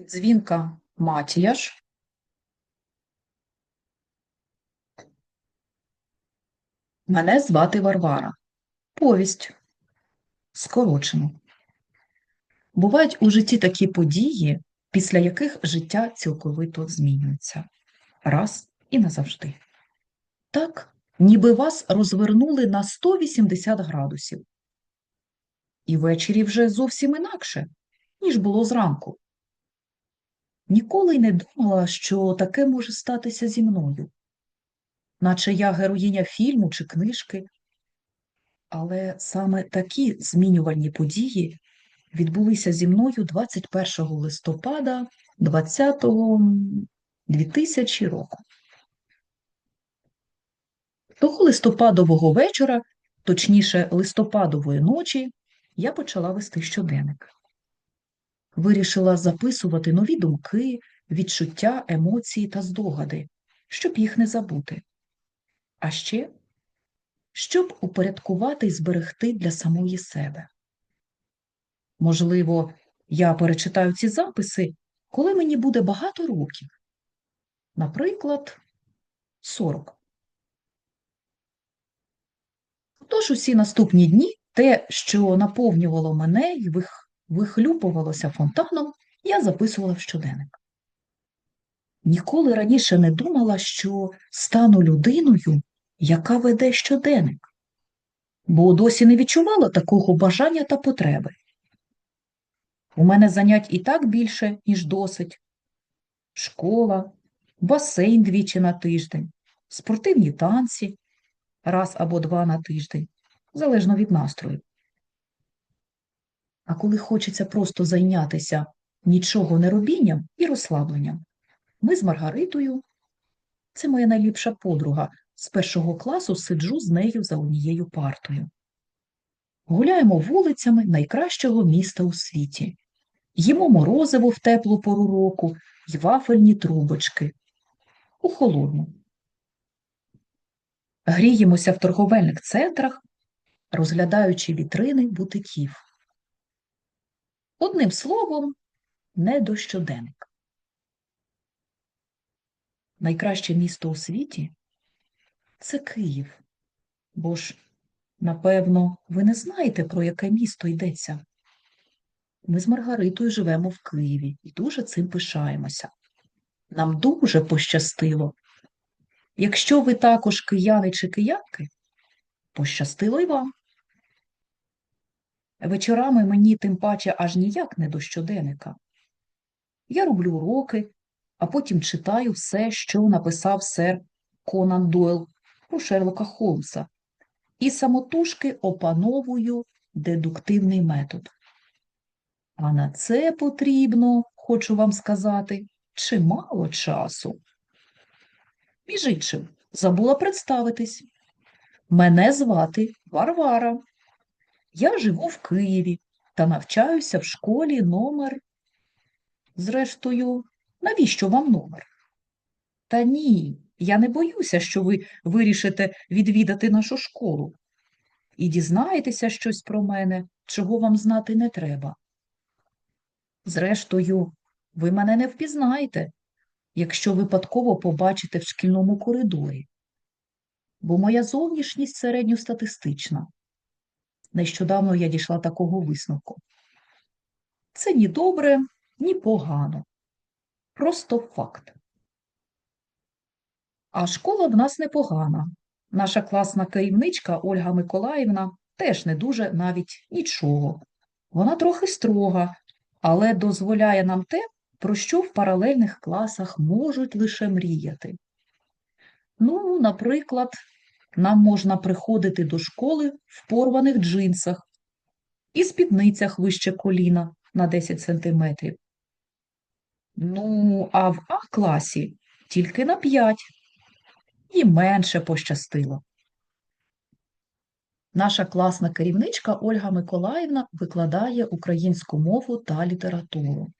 Дзвінка Матіяш. Мене звати Варвара. Повість. Скорочено. Бувають у житті такі події, після яких життя цілковито змінюється. Раз і назавжди. Так, ніби вас розвернули на 180 градусів. І ввечері вже зовсім інакше, ніж було зранку. Ніколи й не думала, що таке може статися зі мною, наче я героїня фільму чи книжки. Але саме такі змінювальні події відбулися зі мною 21 листопада 20 2000 року. Того листопадового вечора, точніше листопадової ночі, я почала вести щоденник. Вирішила записувати нові думки, відчуття, емоції та здогади, щоб їх не забути. А ще, щоб упорядкувати і зберегти для самої себе. Можливо, я перечитаю ці записи, коли мені буде багато років. Наприклад, 40. Тож усі наступні дні те, що наповнювало мене і. Вихлюпувалося фонтаном, я записувала в щоденник. Ніколи раніше не думала, що стану людиною, яка веде щоденник, бо досі не відчувала такого бажання та потреби. У мене занять і так більше, ніж досить. Школа, басейн двічі на тиждень, спортивні танці раз або два на тиждень, залежно від настрою. А коли хочеться просто зайнятися нічого не робінням і розслабленням, ми з Маргаритою, це моя найліпша подруга, з першого класу сиджу з нею за однією партою. Гуляємо вулицями найкращого міста у світі, їмо морозиво в теплу пору року й вафельні трубочки у холодну. Гріємося в торговельних центрах, розглядаючи вітрини бутиків. Одним словом, не до щоденник. Найкраще місто у світі це Київ. Бо ж, напевно, ви не знаєте, про яке місто йдеться. Ми з Маргаритою живемо в Києві і дуже цим пишаємося. Нам дуже пощастило. Якщо ви також кияни чи киянки, пощастило й вам. Вечорами мені тим паче аж ніяк не до щоденника. Я роблю уроки, а потім читаю все, що написав сер Конан Дойл про Шерлока Холмса, і самотужки опановую дедуктивний метод. А на це потрібно, хочу вам сказати, чимало часу. Між іншим, забула представитись. Мене звати Варвара. Я живу в Києві та навчаюся в школі номер. Зрештою, навіщо вам номер? Та ні, я не боюся, що ви вирішите відвідати нашу школу і дізнаєтеся щось про мене, чого вам знати не треба. Зрештою, ви мене не впізнаєте, якщо випадково побачите в шкільному коридорі, бо моя зовнішність середньостатистична. Нещодавно я дійшла такого висновку. Це ні добре, ні погано. Просто факт. А школа в нас непогана. Наша класна керівничка Ольга Миколаївна теж не дуже навіть нічого. Вона трохи строга, але дозволяє нам те, про що в паралельних класах можуть лише мріяти. Ну, наприклад, нам можна приходити до школи в порваних джинсах і спідницях вище коліна на 10 сантиметрів. Ну, а в А-класі тільки на 5. І менше пощастило. Наша класна керівничка Ольга Миколаївна викладає українську мову та літературу.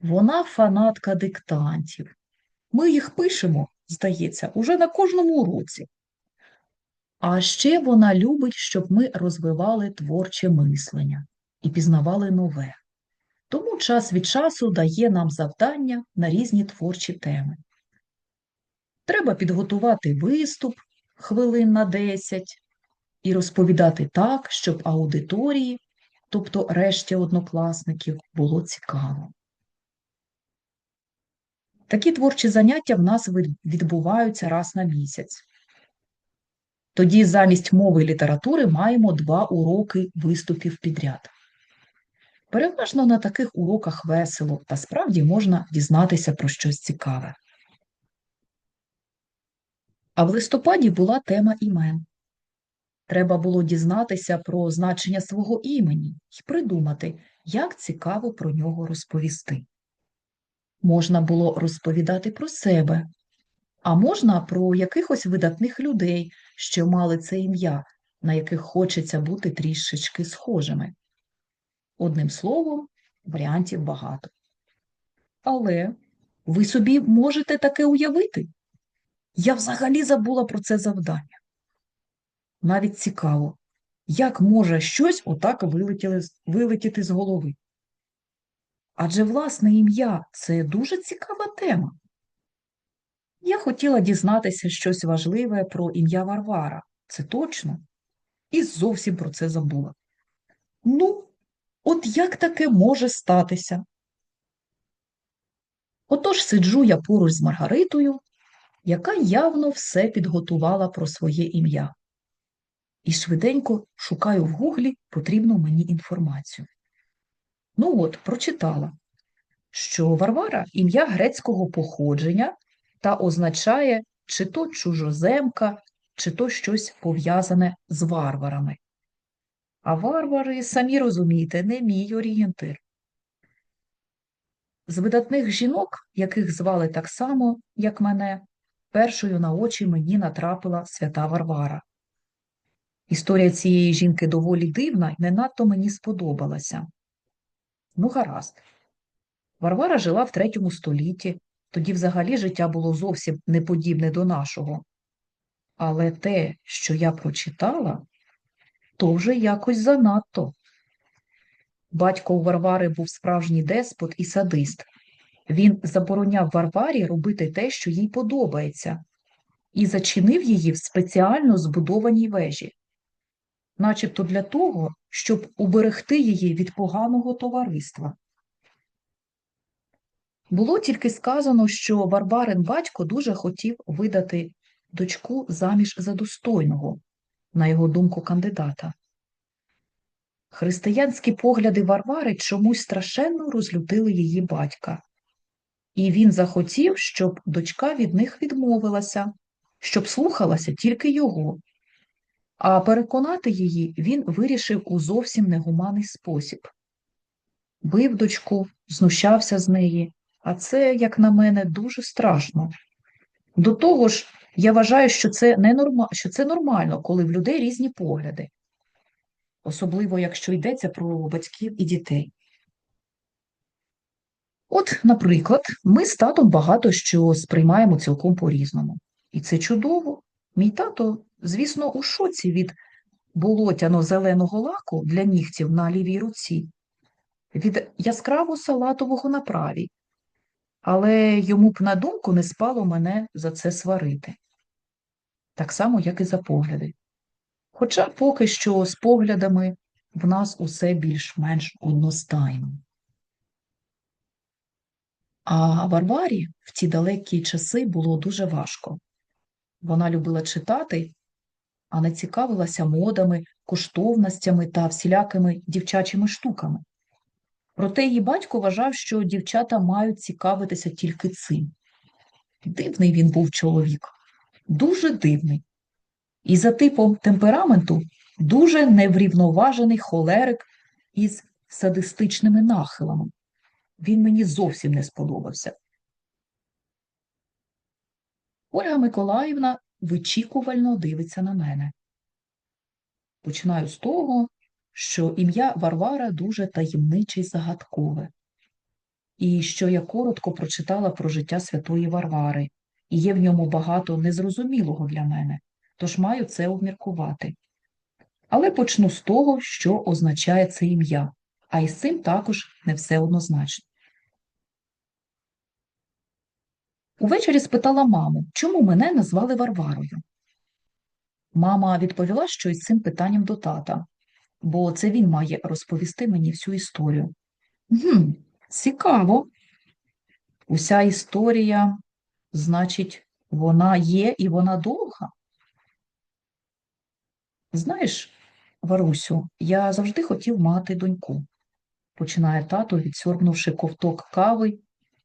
Вона фанатка диктантів. Ми їх пишемо, здається, уже на кожному уроці. А ще вона любить, щоб ми розвивали творче мислення і пізнавали нове. Тому час від часу дає нам завдання на різні творчі теми. Треба підготувати виступ хвилин на 10 і розповідати так, щоб аудиторії, тобто решті однокласників, було цікаво. Такі творчі заняття в нас відбуваються раз на місяць. Тоді замість мови і літератури маємо два уроки виступів підряд. Переважно на таких уроках весело та справді можна дізнатися про щось цікаве. А в листопаді була тема імен. Треба було дізнатися про значення свого імені і придумати, як цікаво про нього розповісти. Можна було розповідати про себе, а можна про якихось видатних людей, що мали це ім'я, на яких хочеться бути трішечки схожими. Одним словом, варіантів багато. Але ви собі можете таке уявити? Я взагалі забула про це завдання. Навіть цікаво, як може щось отак вилетіти з голови. Адже власне ім'я це дуже цікава тема. Я хотіла дізнатися щось важливе про ім'я Варвара, це точно, і зовсім про це забула. Ну, от як таке може статися? Отож сиджу я поруч з Маргаритою, яка явно все підготувала про своє ім'я. І швиденько шукаю в гуглі потрібну мені інформацію. Ну от, прочитала, що Варвара ім'я грецького походження та означає чи то чужоземка, чи то щось пов'язане з варварами. А варвари, самі розумієте, не мій орієнтир. З видатних жінок, яких звали так само, як мене, першою на очі мені натрапила свята Варвара. Історія цієї жінки доволі дивна і не надто мені сподобалася. Ну, гаразд. Варвара жила в третьому столітті, тоді взагалі життя було зовсім не подібне до нашого. Але те, що я прочитала, то вже якось занадто. Батько у Варвари був справжній деспот і садист. Він забороняв Варварі робити те, що їй подобається, і зачинив її в спеціально збудованій вежі, начебто для того, щоб уберегти її від поганого товариства. Було тільки сказано, що Варварин батько дуже хотів видати дочку заміж за достойного, на його думку, кандидата. Християнські погляди Варвари чомусь страшенно розлютили її батька, і він захотів, щоб дочка від них відмовилася, щоб слухалася тільки його. А переконати її він вирішив у зовсім негуманний спосіб. Бив дочку, знущався з неї, а це, як на мене, дуже страшно. До того ж, я вважаю, що це, не норма... що це нормально, коли в людей різні погляди, особливо якщо йдеться про батьків і дітей. От, наприклад, ми з татом багато що сприймаємо цілком по-різному. І це чудово. Мій тато, звісно, у шоці від болотяно-зеленого лаку для нігтів на лівій руці, від яскраво салатового на правій, але йому б на думку не спало мене за це сварити. Так само, як і за погляди. Хоча поки що з поглядами в нас усе більш-менш одностайно. А Варварі в ті далекі часи було дуже важко. Вона любила читати, а не цікавилася модами, коштовностями та всілякими дівчачими штуками. Проте її батько вважав, що дівчата мають цікавитися тільки цим. Дивний він був чоловік, дуже дивний. І за типом темпераменту дуже неврівноважений холерик із садистичними нахилами. Він мені зовсім не сподобався. Ольга Миколаївна вичікувально дивиться на мене. Починаю з того, що ім'я Варвара дуже таємниче й загадкове, і що я коротко прочитала про життя святої Варвари, і є в ньому багато незрозумілого для мене, тож маю це обміркувати. Але почну з того, що означає це ім'я. а із цим також не все однозначно. Увечері спитала маму, чому мене назвали Варварою. Мама відповіла, що із цим питанням до тата, бо це він має розповісти мені всю історію. Гм, цікаво. Уся історія, значить, вона є і вона довга. Знаєш, Варусю, я завжди хотів мати доньку, починає тато, відсьорбнувши ковток кави,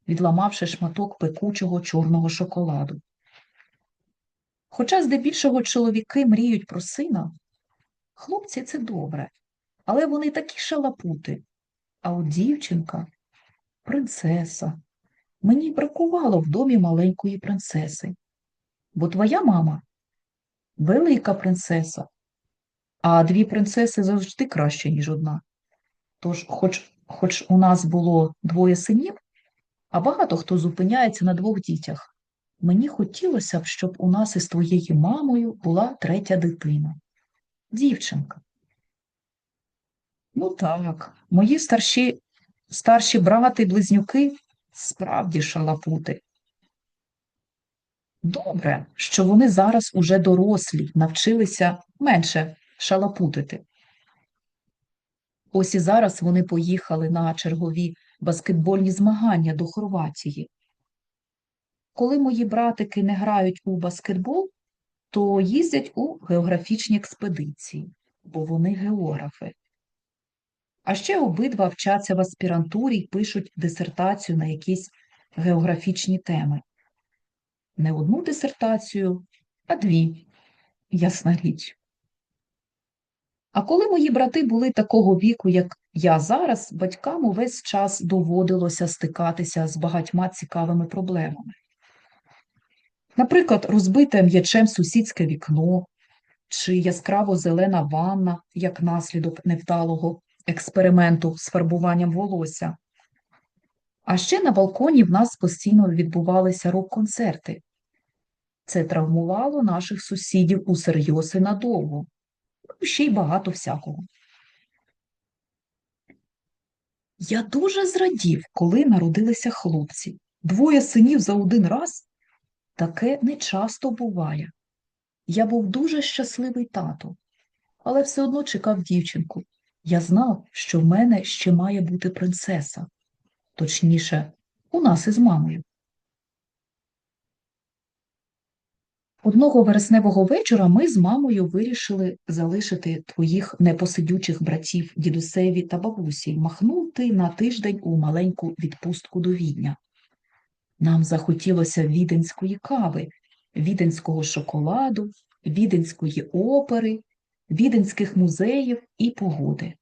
відламавши шматок пекучого чорного шоколаду. Хоча здебільшого чоловіки мріють про сина, хлопці це добре, але вони такі шалапути. А от дівчинка принцеса. Мені бракувало в домі маленької принцеси, бо твоя мама велика принцеса, а дві принцеси завжди краще, ніж одна. Тож, хоч, хоч у нас було двоє синів, а багато хто зупиняється на двох дітях, мені хотілося б, щоб у нас із твоєю мамою була третя дитина. Дівчинка. Ну так, мої старші, старші брати, близнюки справді шалапути. Добре, що вони зараз уже дорослі, навчилися менше шалапутити. Ось і зараз вони поїхали на чергові баскетбольні змагання до Хорватії. Коли мої братики не грають у баскетбол, то їздять у географічні експедиції, бо вони географи. А ще обидва вчаться в аспірантурі й пишуть дисертацію на якісь географічні теми. Не одну дисертацію, а дві, ясна річ. А коли мої брати були такого віку, як я зараз, батькам увесь час доводилося стикатися з багатьма цікавими проблемами. Наприклад, розбите м'ячем сусідське вікно чи яскраво зелена ванна як наслідок невдалого експерименту з фарбуванням волосся. А ще на балконі в нас постійно відбувалися рок-концерти. Це травмувало наших сусідів усерйоз і надовго, ну, ще й багато всякого. Я дуже зрадів, коли народилися хлопці. Двоє синів за один раз таке не часто буває. Я був дуже щасливий тато, але все одно чекав дівчинку. Я знав, що в мене ще має бути принцеса, точніше, у нас із мамою. Одного вересневого вечора ми з мамою вирішили залишити твоїх непосидючих братів дідусеві та бабусі, махнути на тиждень у маленьку відпустку до Відня. Нам захотілося віденської кави, віденського шоколаду, віденської опери, віденських музеїв і погоди.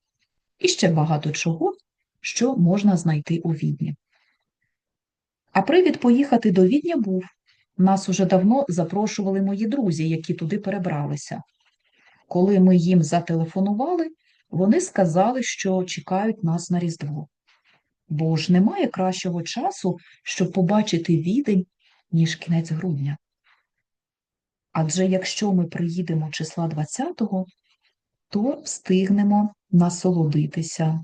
І ще багато чого, що можна знайти у Відні. А привід поїхати до Відня був. Нас уже давно запрошували мої друзі, які туди перебралися. Коли ми їм зателефонували, вони сказали, що чекають нас на Різдво. Бо ж немає кращого часу, щоб побачити відень, ніж кінець грудня. Адже якщо ми приїдемо числа 20-го, то встигнемо насолодитися,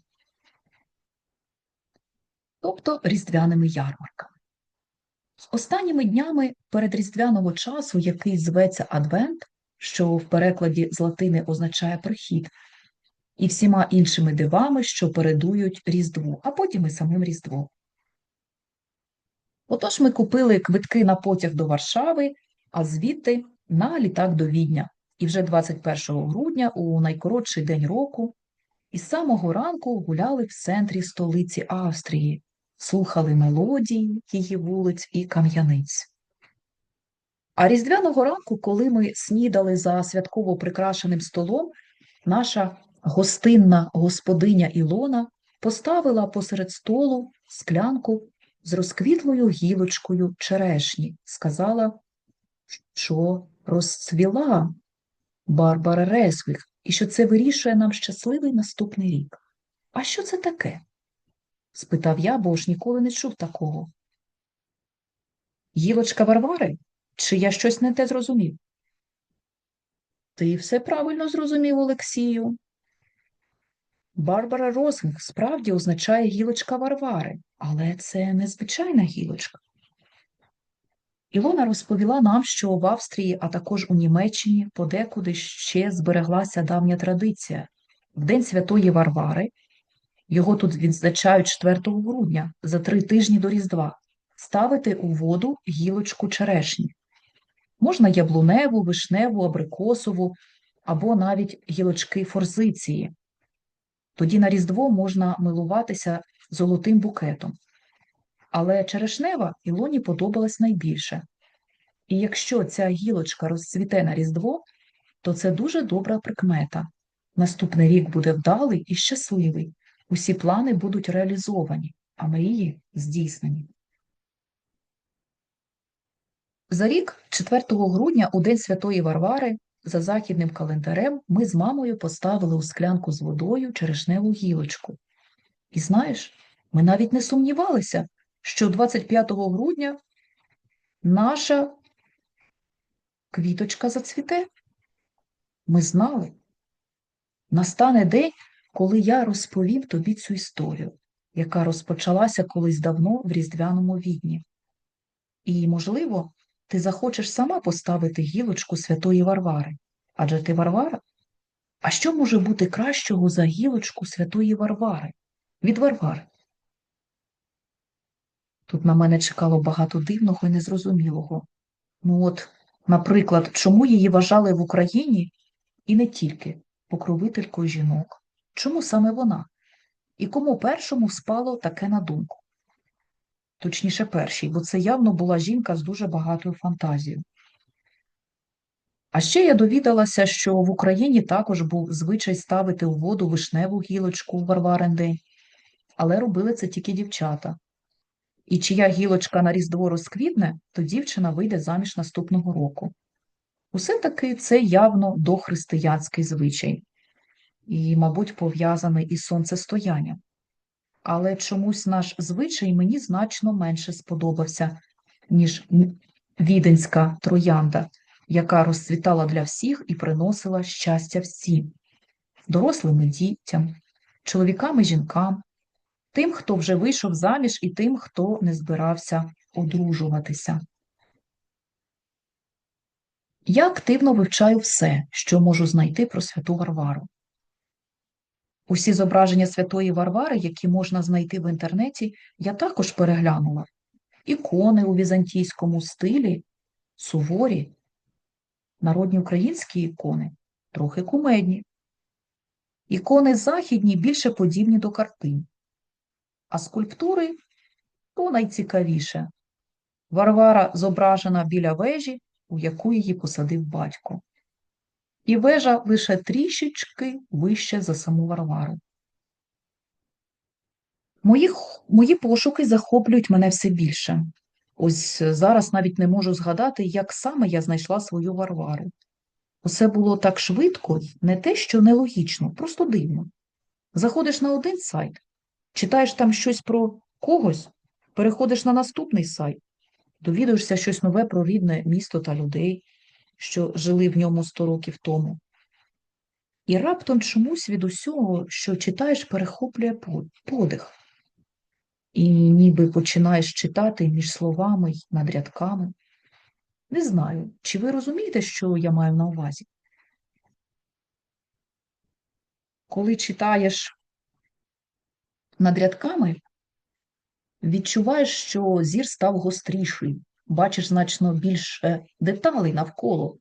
тобто різдвяними ярмарками. Останніми днями передріздвяного часу, який зветься Адвент, що в перекладі з латини означає прихід, і всіма іншими дивами, що передують Різдву, а потім і самим Різдвом. Отож ми купили квитки на потяг до Варшави, а звідти на літак до Відня. І вже 21 грудня, у найкоротший день року, із самого ранку гуляли в центрі столиці Австрії, слухали мелодії її вулиць і кам'яниць. А різдвяного ранку, коли ми снідали за святково прикрашеним столом, наша гостинна господиня Ілона поставила посеред столу склянку з розквітлою гілочкою черешні, сказала, що розцвіла Барбара Ресвіх, і що це вирішує нам щасливий наступний рік. А що це таке? спитав я, бо ж ніколи не чув такого. Гілочка Варвари? Чи я щось не те зрозумів? Ти все правильно зрозумів, Олексію. Барбара Розинг справді означає гілочка Варвари, але це не звичайна гілочка. Ілона розповіла нам, що в Австрії, а також у Німеччині подекуди ще збереглася давня традиція. В День Святої Варвари, його тут відзначають 4 грудня, за три тижні до Різдва, ставити у воду гілочку черешні. Можна яблуневу, вишневу, абрикосову або навіть гілочки форзиції. Тоді на Різдво можна милуватися золотим букетом. Але черешнева Ілоні подобалась найбільше. І якщо ця гілочка розцвіте на Різдво, то це дуже добра прикмета. Наступний рік буде вдалий і щасливий. Усі плани будуть реалізовані, а мрії здійснені. За рік, 4 грудня, у День Святої Варвари, за західним календарем, ми з мамою поставили у склянку з водою черешневу гілочку. І знаєш, ми навіть не сумнівалися, що 25 грудня наша квіточка зацвіте. Ми знали. Настане день, коли я розповім тобі цю історію, яка розпочалася колись давно в різдвяному відні. І, можливо, ти захочеш сама поставити гілочку святої Варвари. Адже ти Варвара? А що може бути кращого за гілочку святої Варвари? Від Варвари? Тут на мене чекало багато дивного і незрозумілого. Ну от, наприклад, чому її вважали в Україні і не тільки покровителькою жінок? Чому саме вона? І кому першому спало таке на думку? Точніше, першій, бо це явно була жінка з дуже багатою фантазією. А ще я довідалася, що в Україні також був звичай ставити у воду вишневу гілочку в Варварин день, але робили це тільки дівчата. І чия гілочка на Різдво розквітне, то дівчина вийде заміж наступного року. Усе таки це явно дохристиянський звичай і, мабуть, пов'язаний із сонцестоянням. Але чомусь наш звичай мені значно менше сподобався, ніж віденська троянда, яка розцвітала для всіх і приносила щастя всім, дорослим і дітям, чоловікам і жінкам, тим, хто вже вийшов заміж, і тим, хто не збирався одружуватися. Я активно вивчаю все, що можу знайти про святу Варвару. Усі зображення святої Варвари, які можна знайти в інтернеті, я також переглянула. Ікони у візантійському стилі, суворі, народні українські ікони, трохи кумедні. Ікони західні більше подібні до картин, а скульптури то найцікавіше. Варвара зображена біля вежі, у яку її посадив батько. І вежа лише трішечки вище за саму Варвару. Мої, мої пошуки захоплюють мене все більше. Ось зараз навіть не можу згадати, як саме я знайшла свою Варвару. Усе було так швидко, не те, що нелогічно, просто дивно. Заходиш на один сайт, читаєш там щось про когось, переходиш на наступний сайт, довідуєшся щось нове про рідне місто та людей, що жили в ньому сто років тому. І раптом чомусь від усього, що читаєш, перехоплює подих. І ніби починаєш читати між словами й над рядками. Не знаю, чи ви розумієте, що я маю на увазі? Коли читаєш над рядками, відчуваєш, що зір став гостріший, бачиш значно більше деталей навколо,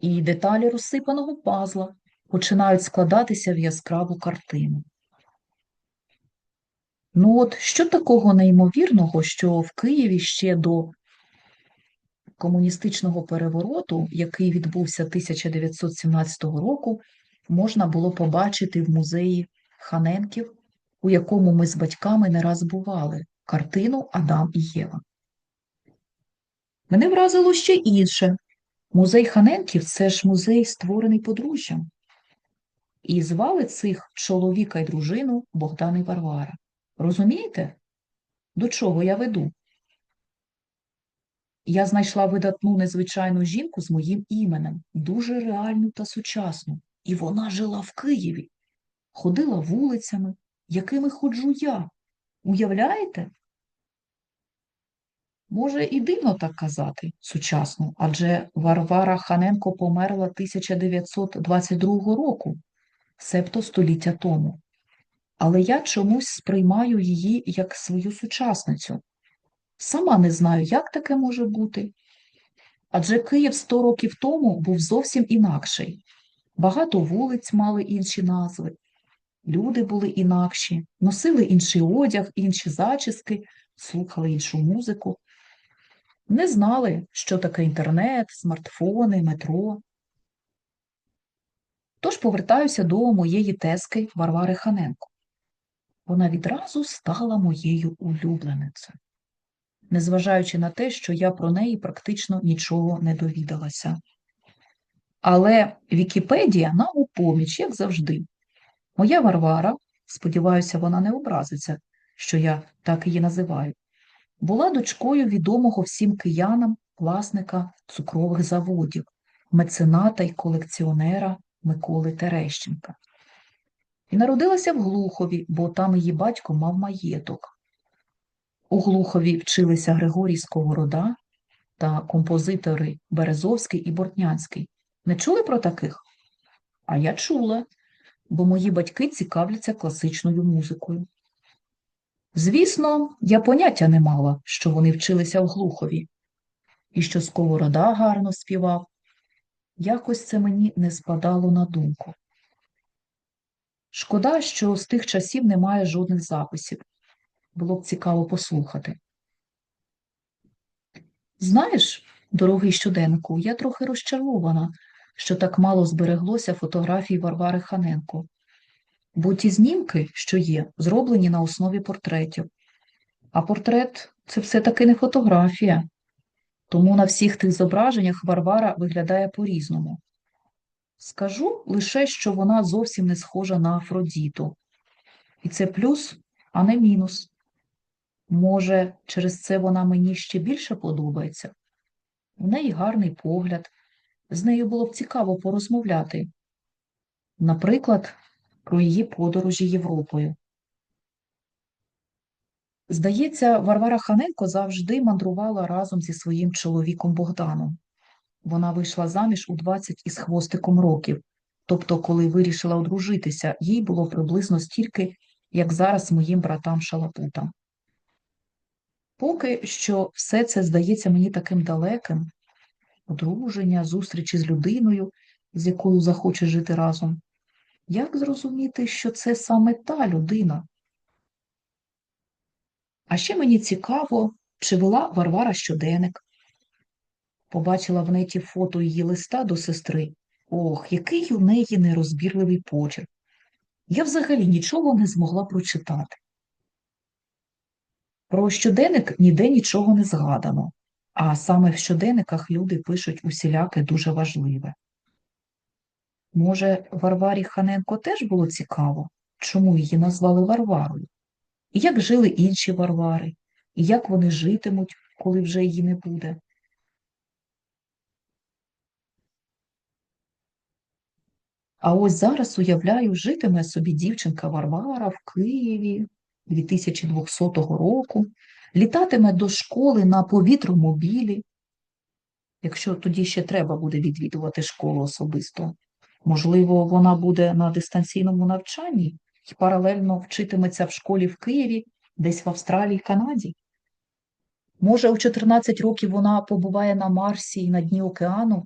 і деталі розсипаного пазла починають складатися в яскраву картину. Ну от що такого неймовірного, що в Києві ще до комуністичного перевороту, який відбувся 1917 року, можна було побачити в музеї Ханенків, у якому ми з батьками не раз бували, картину Адам і Єва. Мене вразило ще інше. Музей Ханенків це ж музей, створений подружжям. І звали цих чоловіка і дружину Богдан і Варвара. Розумієте, до чого я веду? Я знайшла видатну незвичайну жінку з моїм іменем, дуже реальну та сучасну, і вона жила в Києві. ходила вулицями, якими ходжу я. Уявляєте? Може, і дивно так казати сучасно, адже Варвара Ханенко померла 1922 року, себто століття тому. Але я чомусь сприймаю її як свою сучасницю. Сама не знаю, як таке може бути. Адже Київ 100 років тому був зовсім інакший. Багато вулиць мали інші назви, люди були інакші, носили інший одяг, інші зачіски, слухали іншу музику. Не знали, що таке інтернет, смартфони, метро. Тож повертаюся до моєї тески Варвари Ханенко. Вона відразу стала моєю улюбленицею, незважаючи на те, що я про неї практично нічого не довідалася. Але Вікіпедія нам у поміч, як завжди. Моя Варвара, сподіваюся, вона не образиться, що я так її називаю, була дочкою відомого всім киянам власника цукрових заводів, мецената й колекціонера Миколи Терещенка. І народилася в Глухові, бо там її батько мав маєток. У Глухові вчилися Григорій Сковорода та композитори Березовський і Бортнянський. Не чули про таких? А я чула, бо мої батьки цікавляться класичною музикою. Звісно, я поняття не мала, що вони вчилися в Глухові, і що Сковорода гарно співав. Якось це мені не спадало на думку. Шкода, що з тих часів немає жодних записів. Було б цікаво послухати. Знаєш, дорогий щоденнику, я трохи розчарована, що так мало збереглося фотографій Варвари Ханенко, бо ті знімки, що є, зроблені на основі портретів. А портрет це все-таки не фотографія, тому на всіх тих зображеннях Варвара виглядає по-різному. Скажу лише, що вона зовсім не схожа на Афродіту. І це плюс, а не мінус. Може, через це вона мені ще більше подобається? У неї гарний погляд, з нею було б цікаво порозмовляти. Наприклад, про її подорожі Європою. Здається, Варвара Ханенко завжди мандрувала разом зі своїм чоловіком Богданом. Вона вийшла заміж у 20 із хвостиком років, тобто, коли вирішила одружитися, їй було приблизно стільки, як зараз моїм братам шалапутам. Поки що все це здається мені таким далеким одруження, зустрічі з людиною, з якою захоче жити разом. Як зрозуміти, що це саме та людина? А ще мені цікаво, чи вела Варвара щоденник. Побачила в неті фото її листа до сестри. Ох, який у неї нерозбірливий почерк. Я взагалі нічого не змогла прочитати. Про щоденник ніде нічого не згадано, а саме в щоденниках люди пишуть усіляке дуже важливе. Може, Варварі Ханенко теж було цікаво, чому її назвали Варварою? Як жили інші Варвари, як вони житимуть, коли вже її не буде? А ось зараз, уявляю, житиме собі дівчинка Варвара в Києві 2200 року, літатиме до школи на повітромобілі, якщо тоді ще треба буде відвідувати школу особисто. Можливо, вона буде на дистанційному навчанні і паралельно вчитиметься в школі в Києві, десь в Австралії, Канаді. Може, у 14 років вона побуває на Марсі і на дні океану,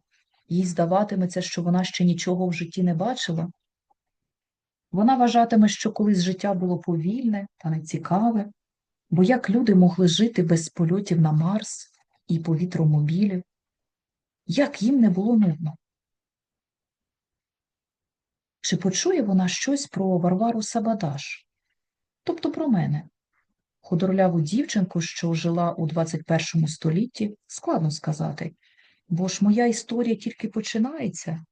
їй здаватиметься, що вона ще нічого в житті не бачила. Вона вважатиме, що колись життя було повільне та нецікаве, бо як люди могли жити без польотів на Марс і повітромобілів, як їм не було нудно? Чи почує вона щось про Варвару Сабадаш, тобто про мене? Худорляву дівчинку, що жила у 21 столітті, складно сказати, бо ж моя історія тільки починається,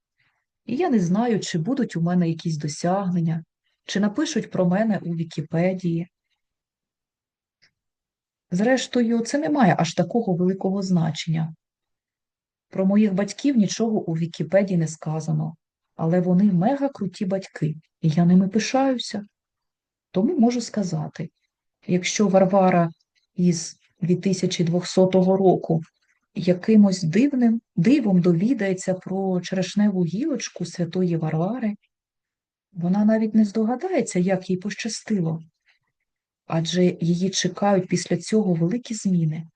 і я не знаю, чи будуть у мене якісь досягнення, чи напишуть про мене у Вікіпедії. Зрештою, це не має аж такого великого значення. Про моїх батьків нічого у Вікіпедії не сказано. Але вони мега круті батьки, і я ними пишаюся. Тому можу сказати, якщо Варвара із 2200 року якимось дивним дивом довідається про черешневу гілочку святої Варвари, вона навіть не здогадається, як їй пощастило, адже її чекають після цього великі зміни.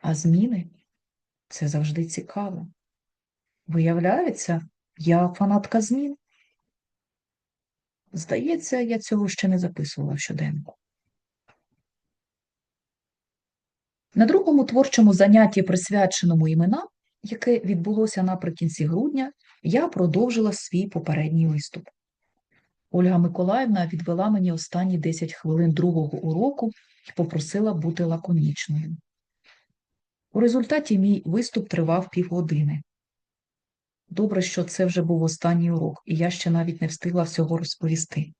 А зміни це завжди цікаво. Виявляється, я фанатка змін. Здається, я цього ще не записувала в щоденку. На другому творчому занятті, присвяченому іменам, яке відбулося наприкінці грудня, я продовжила свій попередній виступ. Ольга Миколаївна відвела мені останні 10 хвилин другого уроку і попросила бути лаконічною. У результаті мій виступ тривав півгодини. Добре, що це вже був останній урок, і я ще навіть не встигла всього розповісти.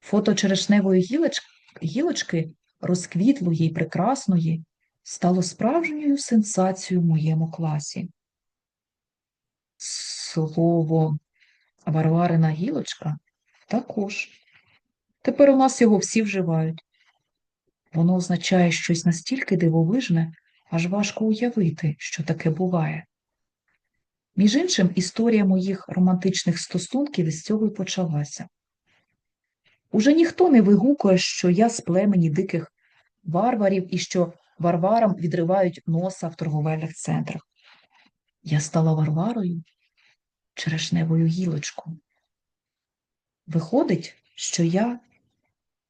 Фото черешневої гілочки, гілочки розквітлої й прекрасної, стало справжньою сенсацією в моєму класі. Слово Варварина гілочка також. Тепер у нас його всі вживають. Воно означає щось настільки дивовижне, аж важко уявити, що таке буває. Між іншим, історія моїх романтичних стосунків із цього й почалася. Уже ніхто не вигукує, що я з племені диких варварів і що варварам відривають носа в торговельних центрах. Я стала варварою черешневою гілочкою. Виходить, що я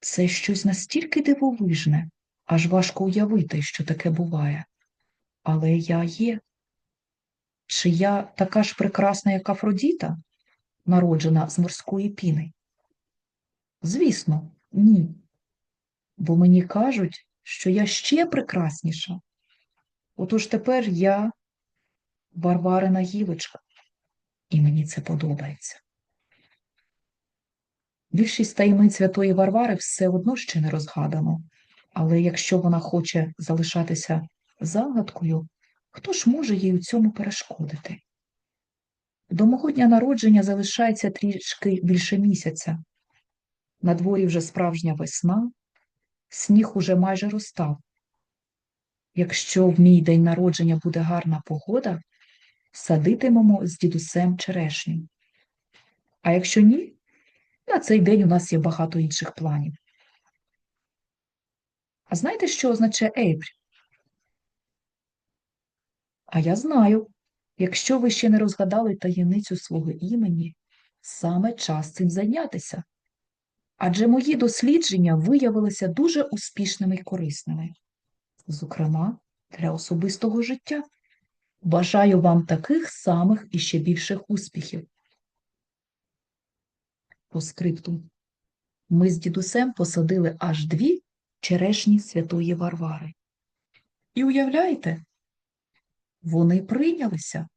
це щось настільки дивовижне, аж важко уявити, що таке буває. Але я є. Чи я така ж прекрасна, як Афродіта, народжена з морської піни? Звісно, ні. Бо мені кажуть, що я ще прекрасніша. Отож тепер я Варварина гілочка, і мені це подобається. Більшість таємниць святої Варвари все одно ще не розгадано, але якщо вона хоче залишатися загадкою, хто ж може їй у цьому перешкодити? До мого дня народження залишається трішки більше місяця. На дворі вже справжня весна, сніг уже майже розтав. Якщо в мій день народження буде гарна погода, садитимемо з дідусем черешню. А якщо ні, на цей день у нас є багато інших планів. А знаєте, що означає Ейпрі? А я знаю, якщо ви ще не розгадали таємницю свого імені, саме час цим зайнятися. Адже мої дослідження виявилися дуже успішними і корисними, зокрема, для особистого життя. Бажаю вам таких самих і ще більших успіхів. По скрипту. Ми з дідусем посадили аж дві черешні святої Варвари. І уявляєте, вони прийнялися.